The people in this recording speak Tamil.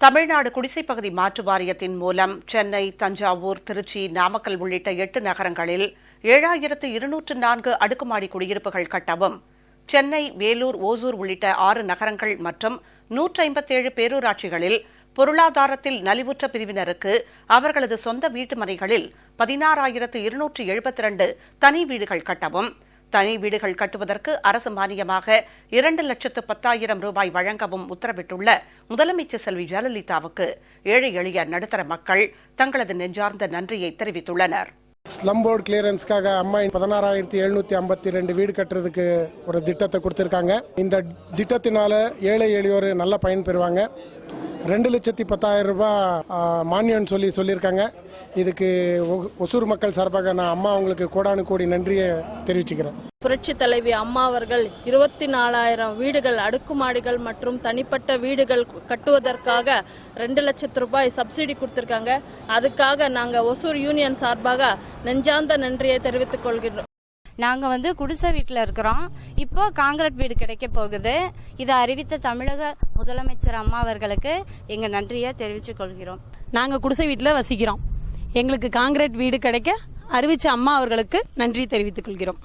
தமிழ்நாடு குடிசைப்பகுதி மாற்று வாரியத்தின் மூலம் சென்னை தஞ்சாவூர் திருச்சி நாமக்கல் உள்ளிட்ட எட்டு நகரங்களில் ஏழாயிரத்து இருநூற்று நான்கு அடுக்குமாடி குடியிருப்புகள் கட்டவும் சென்னை வேலூர் ஓசூர் உள்ளிட்ட ஆறு நகரங்கள் மற்றும் நூற்றி ஐம்பத்தேழு பேரூராட்சிகளில் பொருளாதாரத்தில் நலிவுற்ற பிரிவினருக்கு அவர்களது சொந்த வீட்டு மனைகளில் பதினாறாயிரத்து இருநூற்று எழுபத்தி இரண்டு தனி வீடுகள் கட்டவும் தனி வீடுகள் கட்டுவதற்கு அரசு மானியமாக இரண்டு லட்சத்து பத்தாயிரம் ரூபாய் வழங்கவும் உத்தரவிட்டுள்ள முதலமைச்சர் செல்வி ஜெயலலிதாவுக்கு ஏழை எளிய நடுத்தர மக்கள் தங்களது நெஞ்சார்ந்த நன்றியை தெரிவித்துள்ளனர். ஸ்லம் போர்டு கிளியரன்ஸ்க்காக அம்மா பதினாறாயிரத்தி எழுநூத்தி ஐம்பத்தி ரெண்டு வீடு கட்டுறதுக்கு ஒரு திட்டத்தை கொடுத்துருக்காங்க. இந்த திட்டத்தினால ஏழை எளியோர் நல்ல பயன் பெறுவாங்க. ரெண்டு லட்சத்தி பத்தாயிரம் ரூபாய் மானியம்னு சொல்லி சொல்லியிருக்காங்க. இதுக்கு ஒசூர் மக்கள் சார்பாக நான் அம்மா அவங்களுக்கு கோடானு கோடி நன்றியை தெரிவிச்சுக்கிறேன். புரட்சி தலைவி அம்மா அவர்கள் இருபத்தி நாலாயிரம் வீடுகள் அடுக்குமாடிகள் மற்றும் தனிப்பட்ட வீடுகள் கட்டுவதற்காக ரெண்டு லட்சத்து ரூபாய் சப்சிடி கொடுத்துருக்காங்க. அதுக்காக நாங்கள் ஒசூர் யூனியன் சார்பாக நெஞ்சார்ந்த நன்றியை தெரிவித்துக் கொள்கிறோம் நாங்கள் வந்து குடிசை வீட்டில் இருக்கிறோம். இப்போ காங்கிரட் வீடு கிடைக்க போகுது. இதை அறிவித்த தமிழக முதலமைச்சர் அம்மா அவர்களுக்கு எங்கள் நன்றியை தெரிவித்துக் கொள்கிறோம். நாங்கள் குடிசை வீட்டில் வசிக்கிறோம். எங்களுக்கு காங்கிரீட் வீடு கிடைக்க அறிவிச்ச அம்மா அவர்களுக்கு நன்றி தெரிவித்துக் கொள்கிறோம்.